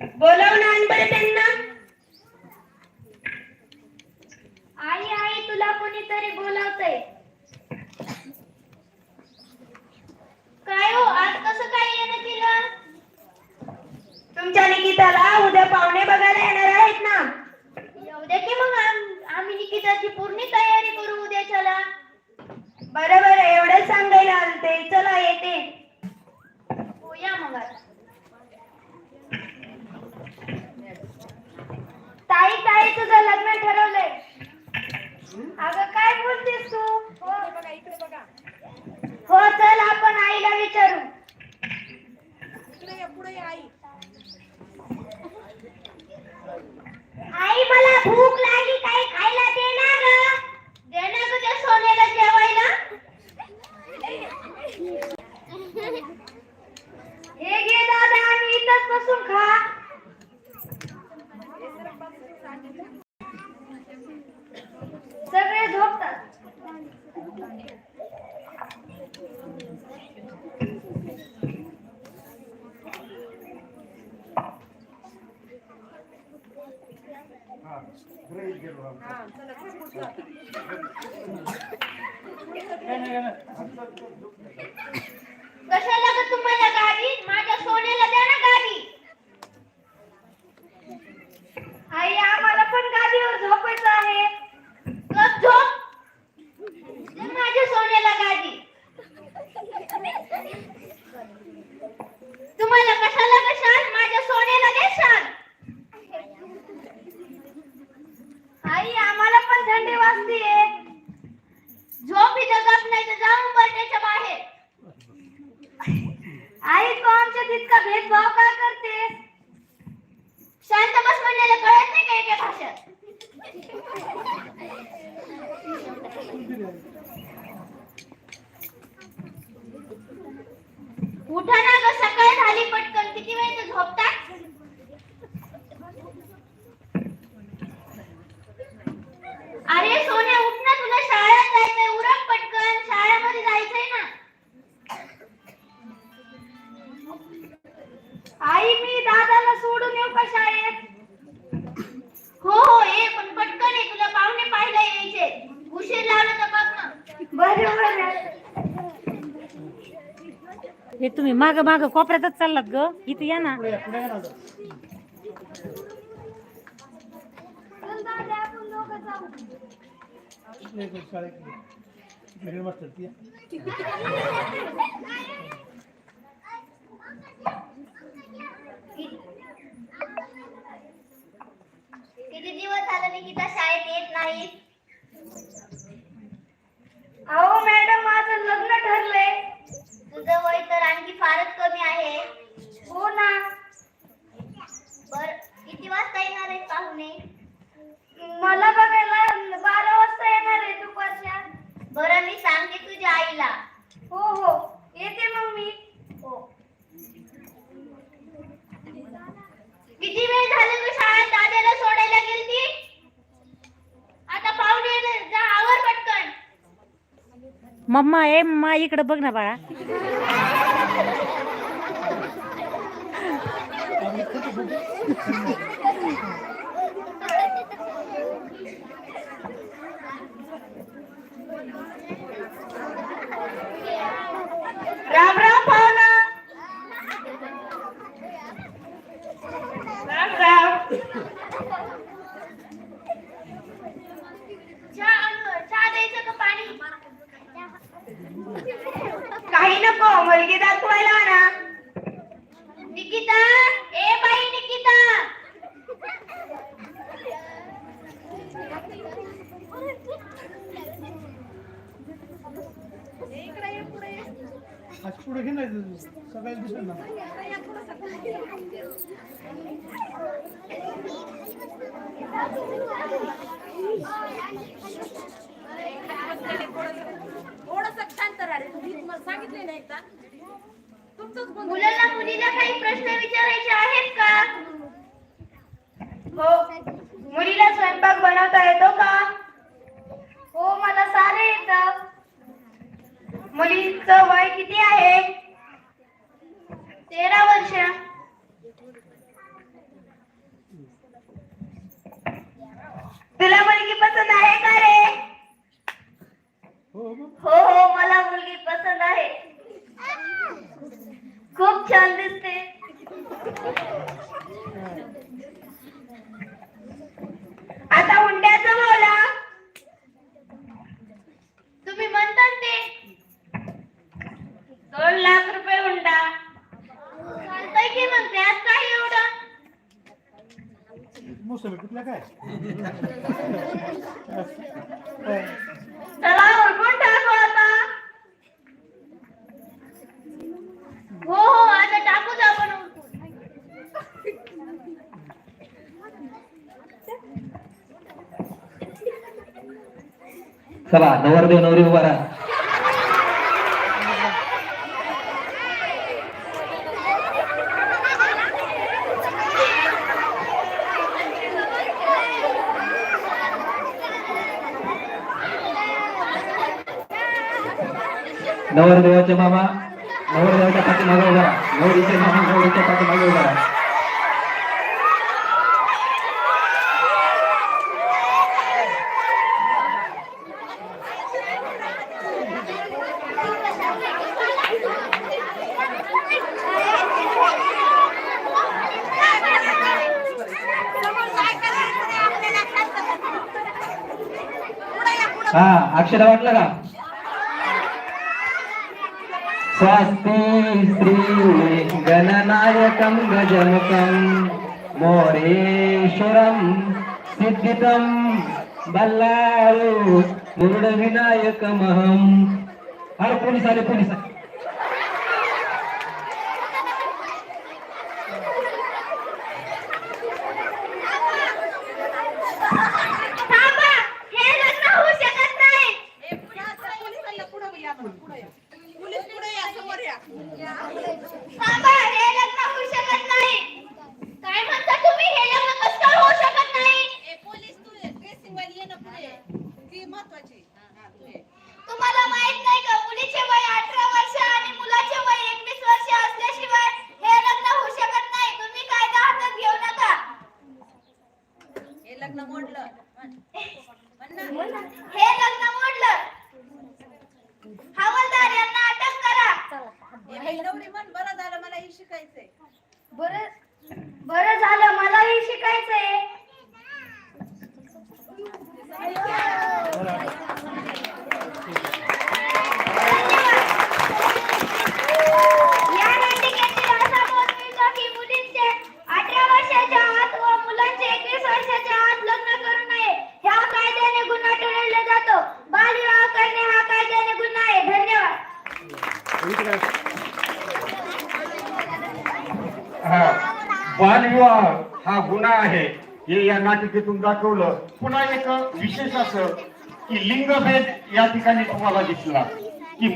बोलवणार बरं त्यांना. आई आई तुला कोणीतरी बोलावतंय. काय हो आज कसं काय येणं केलं? तुमच्या निकिताला उद्या पाहुणे बघायला येणार आहेत ना. उद्या की मग आम्ही निकिताची पूर्ण तयारी करू उद्या चला बरं बरं एवढंच सांगायला आलते. चला येते. होया मग आता. तुझं लग्न ठरवलंय. अगं काय बोलतेस तू? हो. चल आपण आईला विचारू. आई मला भूक लागली. Buraya gel bakalım. Ha, sana çok güzel. Gel gel. आई तू आमच्या तितका भेदभाव का करते शांत बस म्हणलेलं कळत नाही का एका भाषेत? उठा ना ग सकाळ झाली पटकन. किती वेळ झोपता? आई मी दादाला सोडून येऊ का शाळेत? हो हो ये पण पटकन ये तुला पाहुणे पाहायला यायचे. उशीर लावला तर बघ ना. बरं बरं. हे तुम्ही माग माग कोपऱ्यातच चाललात ग. इथं या ना दादा आपण दोघं जाऊ किती निकिता शाळेत येत नाही अहो मॅडम माझं लग्न ठरलंय. तुझं वय तर आणखी फारच कमी आहे. हो ना. बर किती वाजता येणार आहे पाहुणे मला बघायला बारा वाजता येणार आहे दुपारच्या बरं मी सांगते तुझ्या आईला हो हो येते मग मी हो किती वेळ झाले तू शाळेत दादाला सोडायला गेलती आता पाहुणे येणार. जा आवर पटकन मम्मा ए मम्मा इकडे बघ ना बाळा. राम राम पाहुणा राम राम चहा आण- चहा द्यायचं का पाणी काही नको मुलगी दाखवायला ना निकिता ए बाई निकिता. पुढे घे नाही सकाळी दिसेल ना. मुलाला मुलीला काही प्रश्न विचारायचे आहेत का? हो. मुलीला स्वयंपाक बनवता येतो का? हो मला सारे येतं मुलीचं वय किती आहे? तेरा वर्ष. तुला मुलगी पसंत आहे का रे? हो हो हो मला मुलगी छान दिसते आता हुंड्याचं बोला. तुम्ही म्हणतात ते. दोन लाख रुपये हुंडा. चालतंय की मग त्यात काही एवढं? मोसमी कुठला काय? चला नवरदेव नवरी उभा राहा नवरदेवाचे मामा नवरदेवाच्या पाठीमागे उभा राहा नवरीचे मामा नवरीच्या पाठीमागे उभा అక్షర వాట్లరా స్వస్తి స్త్రీలే గణనాయకం గజముఖం మోరేశ్వరం సిద్ధితం బల్లారు మురుడ వినాయకమహం అరే పోలీసారి పోలీసారి तुम्हाला माहीत नाही का मुलीचे वय अठरा वर्ष आणि मुलाचे वय एकवीस वर्ष असल्याशिवाय हे लग्न होऊ शकत नाही. तुम्ही कायदा हातात घेऊ नका. हे लग्न मोडलं. हवालदार यांना अटक करा. बरं बरं झालं मलाही शिकायचंय. या नंदिकेतील असा बोध मिळतो की मुलींचे अठरा वर्षाच्या आत व मुलांचे एकवीस वर्षाच्या आत लग्न करू नये ह्या कायद्याने गुन्हा ठरवला जातो बालविवाह करणे हा कायद्याने गुन्हा आहे धन्यवाद हा बालविवाह हा गुन्हा आहे. हे या नाटिकेतून दाखवलं. पुन्हा एक विशेष असं की लिंगभेद या ठिकाणी तुम्हाला दिसला.